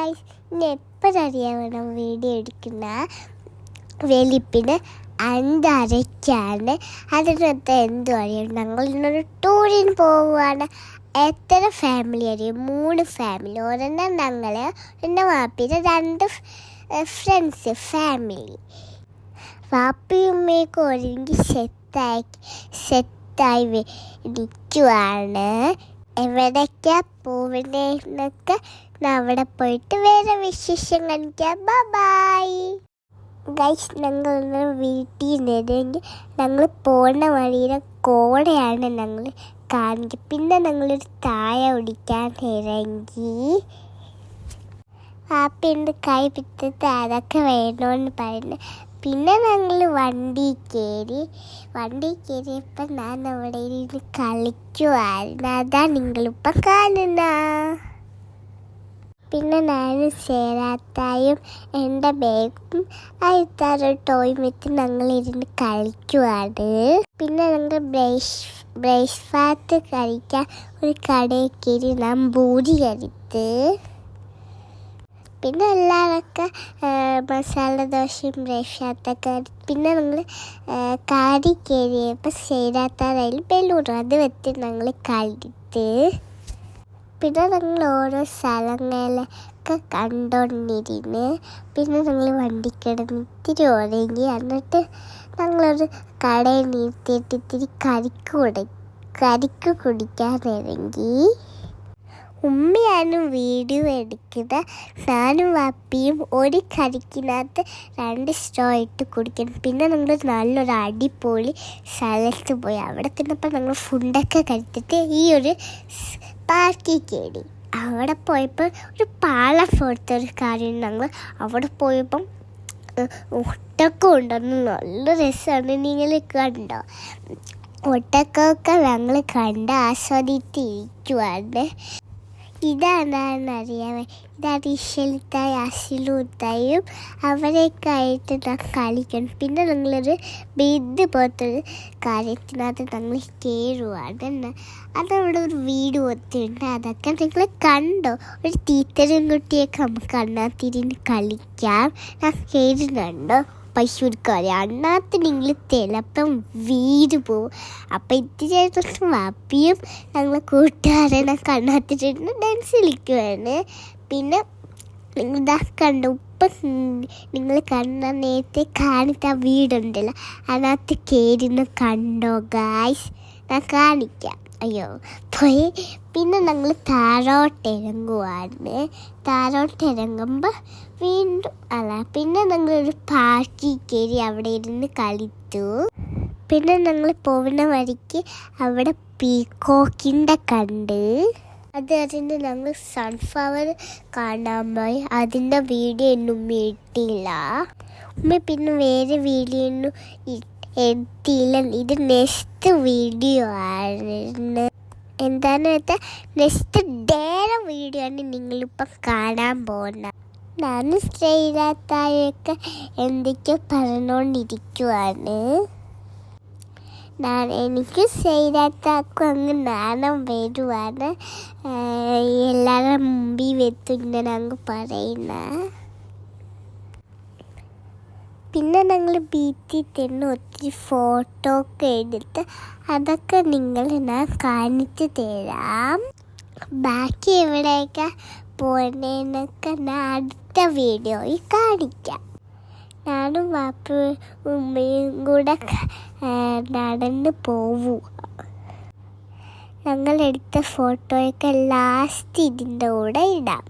Guys ഇനി എപ്പോഴറിയാവണം video എടുക്കുന്ന? വെളുപ്പിന് അഞ്ചരയ്ക്കാണ് അതിനകത്ത് എന്തു അറിയണം ഞങ്ങൾ ഇന്നൊരു ടൂറിന് പോവുകയാണ് എത്ര ഫാമിലി അറിയും? മൂന്ന് ഫാമിലി ഒരെണ്ണം ഞങ്ങൾ എന്റെ വാപ്പിയുടെ രണ്ട് ഫ്രണ്ട്സ് ഫാമിലി വാപ്പിയും ഉമ്മയൊക്കെ ഒരുങ്ങി സെറ്റായി സെറ്റായി നിൽക്കുവാണ് എവിടേക്കാ പോകുന്നതെന്നൊക്കെ അവിടെ പോയിട്ട് വേറെ വിശേഷം കാണിക്കാം. ബൈ ഗൈസ് ഞങ്ങൾ വീട്ടിൽ നിന്നെങ്കിൽ ഞങ്ങൾ പോകുന്ന വഴിയിലെ കോടയാണ് ഞങ്ങൾ കാണിക്കുക. പിന്നെ ഞങ്ങളൊരു താഴെ ഒടിക്കാൻ ഇറങ്ങി പാപ്പയുണ്ട് കൈ പിറ്റത്ത് അതൊക്കെ വേണമെന്ന് പറയുന്നു. പിന്നെ ഞങ്ങൾ വണ്ടി കയറി വണ്ടി കയറിയപ്പോൾ ഞാൻ അവിടെ ഇരുന്ന് കളിക്കുമായിരുന്നു അതാ നിങ്ങളിപ്പം കാണുന്ന. പിന്നെ ഞാൻ ചേരാത്തായും എന്റെ ബാഗും അയത്താറ് ടോയ് വെച്ച് ഞങ്ങൾ ഇരുന്ന് കളിക്കുവാണ്. പിന്നെ ഞങ്ങൾ ബ്രേഷ് ഫാറ്റ് കഴിക്കാൻ ഒരു കടയിൽ കയറി ഞാൻ ബൂരി കഴിത്ത് പിന്നെ എല്ലാവരൊക്കെ മസാല ദോശയും ബ്രേക്ക്ഫാസ്റ്റൊക്കെ പിന്നെ നമ്മൾ കാരി കയറിയപ്പോൾ ചേരാത്താറായാലും ബലൂൺ അത് വെച്ച് ഞങ്ങൾ കളിത്ത് പിന്നെ ഞങ്ങൾ ഓരോ സ്ഥലങ്ങളിലൊക്കെ കണ്ടോണ്ടിരുന്ന് പിന്നെ ഞങ്ങൾ വണ്ടി കിടന്ന് ഇത്തിരി ഉറങ്ങി എന്നിട്ട് ഞങ്ങളൊരു കടയിൽ നിർത്തിയിട്ട് ഇത്തിരി കരിക്ക് കുടി കരിക്ക് കുടിക്കാൻ ഇറങ്ങി. ഉമ്മയാണ് വീഡിയോ എടുക്കുന്നത് ഞാനും വാപ്പിയും ഒരു കറിക്കിനകത്ത് രണ്ട് സ്ട്രോ ഇട്ട് കുടിക്കണം. പിന്നെ ഞങ്ങൾ നല്ലൊരു അടിപൊളി സ്ഥലത്ത് പോയി അവിടെ തിന്നപ്പോൾ ഞങ്ങൾ ഫുഡൊക്കെ കഴിച്ചിട്ട് ഈ ഒരു പാർക്കിൽ കയറി. അവിടെ പോയപ്പോൾ ഒരു പാള പോലത്തെ ഒരു കാര്യം ഞങ്ങൾ അവിടെ പോയപ്പം ഒട്ടൊക്കെ ഉണ്ടെന്ന് നല്ല രസമാണ്. നിങ്ങൾ കണ്ടോ? ഒട്ടക്കൊക്കെ ഞങ്ങൾ കണ്ട് ആസ്വദിച്ചിരിക്കുവാണ്. ഇതാണ് അറിയാമേ ഇതാണ് ഇഷലിത്തായി അസിലൂത്തായും അവരെയൊക്കെ ആയിട്ട് കളിക്കണം പിന്നെ ഞങ്ങളൊരു ബിദ് പോലത്തൊരു കാര്യത്തിനകത്ത് ഞങ്ങൾ കയറുവാണ് അതവിടെ ഒരു വീട് ഒത്തിണ്ട് അതൊക്കെ നിങ്ങൾ കണ്ടോ? ഒരു ടീച്ചറും കുട്ടിയൊക്കെ നമുക്ക് അണ്ണാത്തിരിന്ന് കളിക്കാം. ഞാൻ കയറുന്നുണ്ടോ? പശുക്കാരി അണ്ണാത്ത് നിങ്ങൾ ചിലപ്പം വീട് പോവും. അപ്പം ഇത്തിരി ദിവസം വാപ്പിയും ഞങ്ങളെ കൂട്ടുകാരനെ കണ്ണാത്തിട്ടുണ്ട് ഡാൻസ് കളിക്കുവാണ്. പിന്നെ ഇതാ കണ്ട ഇപ്പം നിങ്ങൾ കണ്ട നേരത്തെ കാണിച്ച വീടുണ്ടല്ലോ അതിനകത്ത് കയറിന്ന് കണ്ടോ ഗായ്സ് ഞാൻ കാണിക്കാം. അയ്യോ പോയി. പിന്നെ ഞങ്ങൾ താഴോട്ട് ഇറങ്ങുവാണ് താഴോട്ട് ഇറങ്ങുമ്പോൾ വീണ്ടും അല്ല പിന്നെ ഞങ്ങളൊരു പാർക്കിൽ കയറി അവിടെ ഇരുന്ന് കളിച്ചു. പിന്നെ ഞങ്ങൾ പോകുന്ന വഴിക്ക് അവിടെ പീക്കോക്കിന്റെ കണ്ട്. അത് അതിന്റെ ഞങ്ങൾ സൺഫ്ലവർ കാണാൻ പോയി. അതിന്റെ വീഡിയോ ഒന്നും ഇട്ടില്ല. ഉമ്മ പിന്നെ വേറെ വീഡിയോ ഒന്നും എത്തിയില്ല. ഇത് നെക്സ്റ്റ് വീഡിയോ ആയിരുന്നു. എന്താന്ന് വെച്ചാൽ നെക്സ്റ്റ് ഡേറെ വീഡിയോ ആണ് നിങ്ങളിപ്പം കാണാൻ പോകുന്നത്. ഞാൻ ശ്രീരാത്തായൊക്കെ എന്തൊക്കെയോ പറഞ്ഞുകൊണ്ടിരിക്കുവാണ്. എനിക്ക് ചെയ്താത്താക്കും അങ്ങ് നാണം വരുവാണ്. എല്ലാവരുടെ മുമ്പിൽ വെച്ച് ഇങ്ങനെ അങ്ങ് പറയുന്ന. പിന്നെ ഞങ്ങൾ ബീച്ചിൽ തന്നെ ഒത്തിരി ഫോട്ടോ ഒക്കെ എടുത്ത് അതൊക്കെ നിങ്ങൾ ഞാൻ കാണിച്ചു തരാം. ബാക്കി എവിടെയൊക്കെ പോകുന്നതെന്നൊക്കെ ഞാൻ അടുത്ത വീഡിയോയിൽ കാണിക്കാം. ഞാനും വാപ്പ ഉമ്മയും കൂടെ നടന്ന് പോവൂ. ഞങ്ങൾ എടുത്ത ഫോട്ടോയൊക്കെ ലാസ്റ്റ് ഇതിന്റെ കൂടെ ഇടാം.